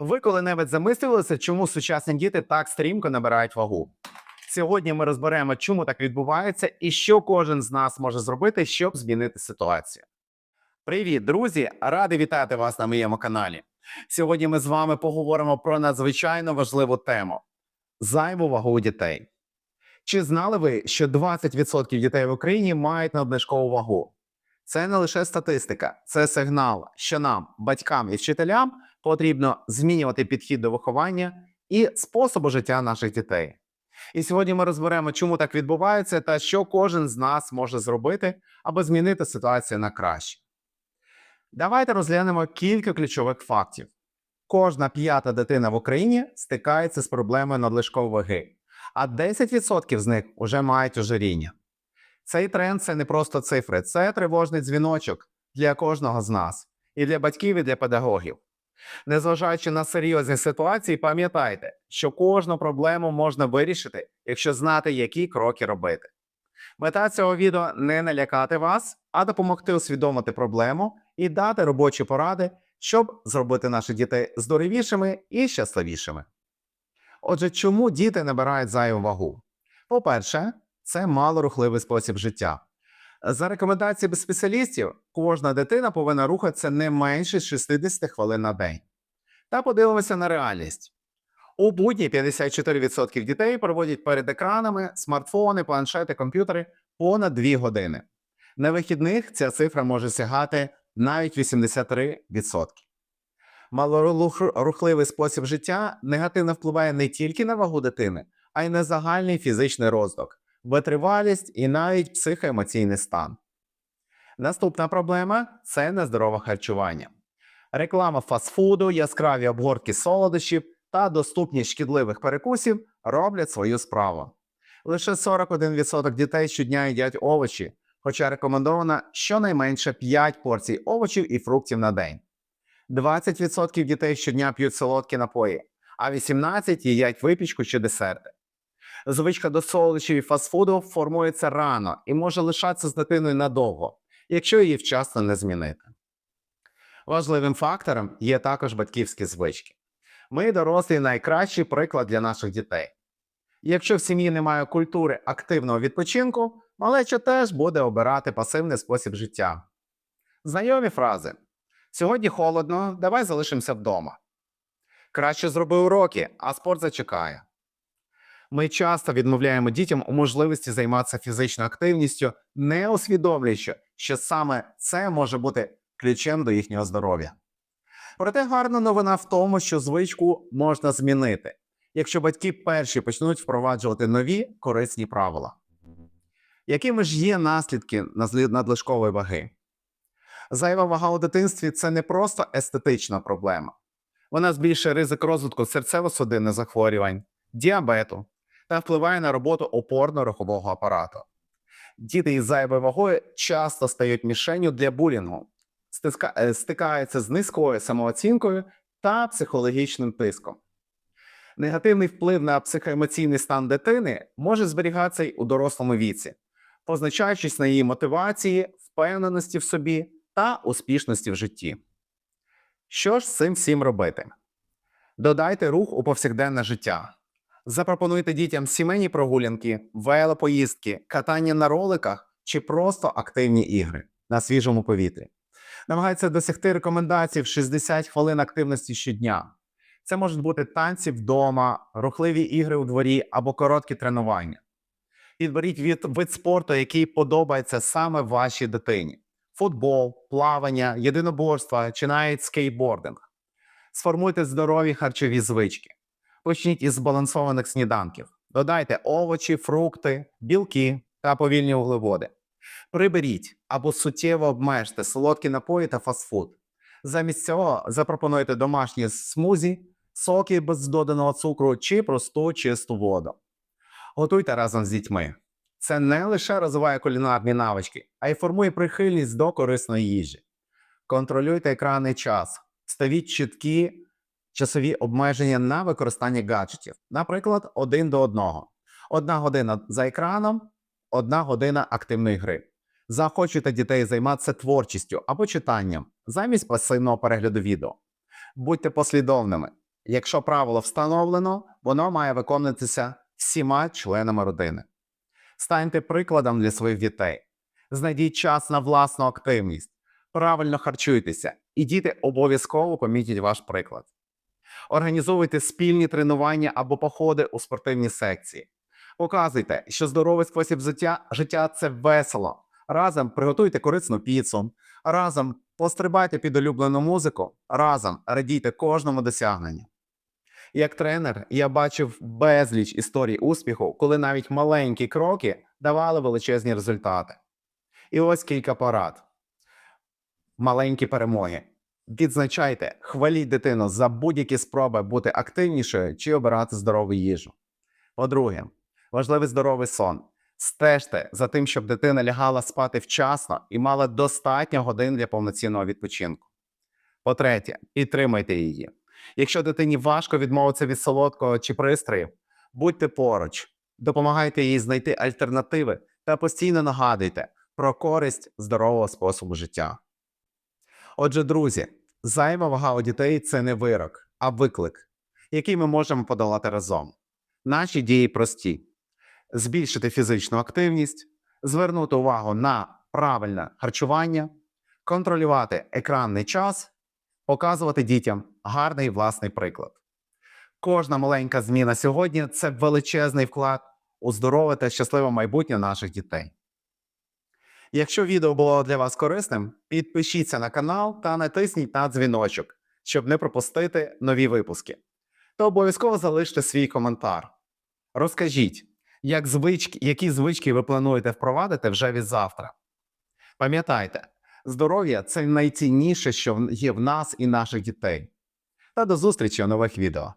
Ви коли-небудь замислювалися, чому сучасні діти так стрімко набирають вагу? Сьогодні ми розберемо, чому так відбувається і що кожен з нас може зробити, щоб змінити ситуацію. Привіт, друзі! Радий вітати вас на моєму каналі. Сьогодні ми з вами поговоримо про надзвичайно важливу тему зайву вагу дітей. Чи знали ви, що 20% дітей в Україні мають надлишкову вагу? Це не лише статистика, це сигнал, що нам, батькам і вчителям, потрібно змінювати підхід до виховання і способу життя наших дітей. І сьогодні ми розберемо, чому так відбувається та що кожен з нас може зробити, аби змінити ситуацію на краще. Давайте розглянемо кілька ключових фактів. Кожна п'ята дитина в Україні стикається з проблемою надлишкової ваги, а 10% з них вже мають ожиріння. Цей тренд це не просто цифри, це тривожний дзвіночок для кожного з нас, і для батьків, і для педагогів. Незважаючи на серйозні ситуації, пам'ятайте, що кожну проблему можна вирішити, якщо знати, які кроки робити. Мета цього відео не налякати вас, а допомогти усвідомити проблему і дати робочі поради, щоб зробити наших дітей здоровішими і щасливішими. Отже, чому діти набирають зайву вагу? По-перше, це малорухливий спосіб життя. За рекомендаціями спеціалістів, кожна дитина повинна рухатися не менше 60 хвилин на день. Та подивимося на реальність. У будні 54% дітей проводять перед екранами смартфони, планшети, комп'ютери понад 2 години. На вихідних ця цифра може сягати навіть 83%. Малорухливий спосіб життя негативно впливає не тільки на вагу дитини, а й на загальний фізичний розвиток, витривалість і навіть психоемоційний стан. Наступна проблема це нездорове харчування. Реклама фастфуду, яскраві обгортки солодощів та доступність шкідливих перекусів роблять свою справу. Лише 41% дітей щодня їдять овочі, хоча рекомендовано щонайменше 5 порцій овочів і фруктів на день. 20% дітей щодня п'ють солодкі напої, а 18% їдять випічку чи десерти. Звичка до солодощів і фастфуду формується рано і може лишатися з дитиною надовго, якщо її вчасно не змінити. Важливим фактором є також батьківські звички. Ми, дорослі, найкращий приклад для наших дітей. Якщо в сім'ї немає культури активного відпочинку, малеча теж буде обирати пасивний спосіб життя. Знайомі фрази: Сьогодні холодно, давай залишимося вдома. Краще зроби уроки, а спорт зачекає. Ми часто відмовляємо дітям у можливості займатися фізичною активністю, не усвідомлюючи, що саме це може бути ключем до їхнього здоров'я. Проте гарна новина в тому, що звичку можна змінити, якщо батьки перші почнуть впроваджувати нові корисні правила. Якими ж є наслідки надлишкової ваги? Зайва вага у дитинстві це не просто естетична проблема. Вона збільшує ризик розвитку серцево-судинних захворювань, діабету та впливає на роботу опорно-рухового апарату. Діти із зайвою вагою часто стають мішенню для булінгу, стиска- е, стикаються з низькою самооцінкою та психологічним тиском. Негативний вплив на психоемоційний стан дитини може зберігатися й у дорослому віці, позначаючись на її мотивації, впевненості в собі та успішності в житті. Що ж з цим всім робити? Додайте рух у повсякденне життя. Запропонуйте дітям сімейні прогулянки, велопоїздки, катання на роликах чи просто активні ігри на свіжому повітрі. Намагайтеся досягти рекомендацій в 60 хвилин активності щодня. Це можуть бути танці вдома, рухливі ігри у дворі або короткі тренування. Підберіть від вид спорту, який подобається саме вашій дитині: футбол, плавання, єдиноборства чи навіть скейтбординг. Сформуйте здорові харчові звички. Почніть із збалансованих сніданків. Додайте овочі, фрукти, білки та повільні вуглеводи. Приберіть або суттєво обмежте солодкі напої та фастфуд. Замість цього запропонуйте домашні смузі, соки без доданого цукру чи просту чисту воду. Готуйте разом з дітьми. Це не лише розвиває кулінарні навички, а й формує прихильність до корисної їжі. Контролюйте екранний час, ставіть чіткі часові обмеження на використання гаджетів, наприклад, один до одного. Одна година за екраном, одна година активної гри. Заохочуйте дітей займатися творчістю або читанням замість пасивного перегляду відео. Будьте послідовними. Якщо правило встановлено, воно має виконуватися всіма членами родини. Станьте прикладом для своїх дітей. Знайдіть час на власну активність, правильно харчуйтеся, і діти обов'язково помітять ваш приклад. Організовуйте спільні тренування або походи у спортивні секції. Показуйте, що здоровий спосіб життя, життя це весело. Разом приготуйте корисну піцу, разом пострибайте під улюблену музику, разом радійте кожному досягненню. Як тренер, я бачив безліч історій успіху, коли навіть маленькі кроки давали величезні результати. І ось кілька порад. Маленькі перемоги. Відзначайте, хваліть дитину за будь-які спроби бути активнішою чи обирати здорову їжу. По-друге, важливий здоровий сон. Стежте за тим, щоб дитина лягала спати вчасно і мала достатньо годин для повноцінного відпочинку. По-третє, підтримайте її. Якщо дитині важко відмовитися від солодкого чи пристроїв, будьте поруч, допомагайте їй знайти альтернативи та постійно нагадуйте про користь здорового способу життя. Отже, друзі, зайва вага у дітей це не вирок, а виклик, який ми можемо подолати разом. Наші дії прості: збільшити фізичну активність, звернути увагу на правильне харчування, контролювати екранний час, показувати дітям гарний власний приклад. Кожна маленька зміна сьогодні це величезний вклад у здорове та щасливе майбутнє наших дітей. Якщо відео було для вас корисним, підпишіться на канал та натисніть на дзвіночок, щоб не пропустити нові випуски. Та обов'язково залиште свій коментар. Розкажіть, як звички, які звички ви плануєте впровадити вже від завтра. Пам'ятайте, здоров'я це найцінніше, що є в нас і наших дітей. Та до зустрічі у нових відео.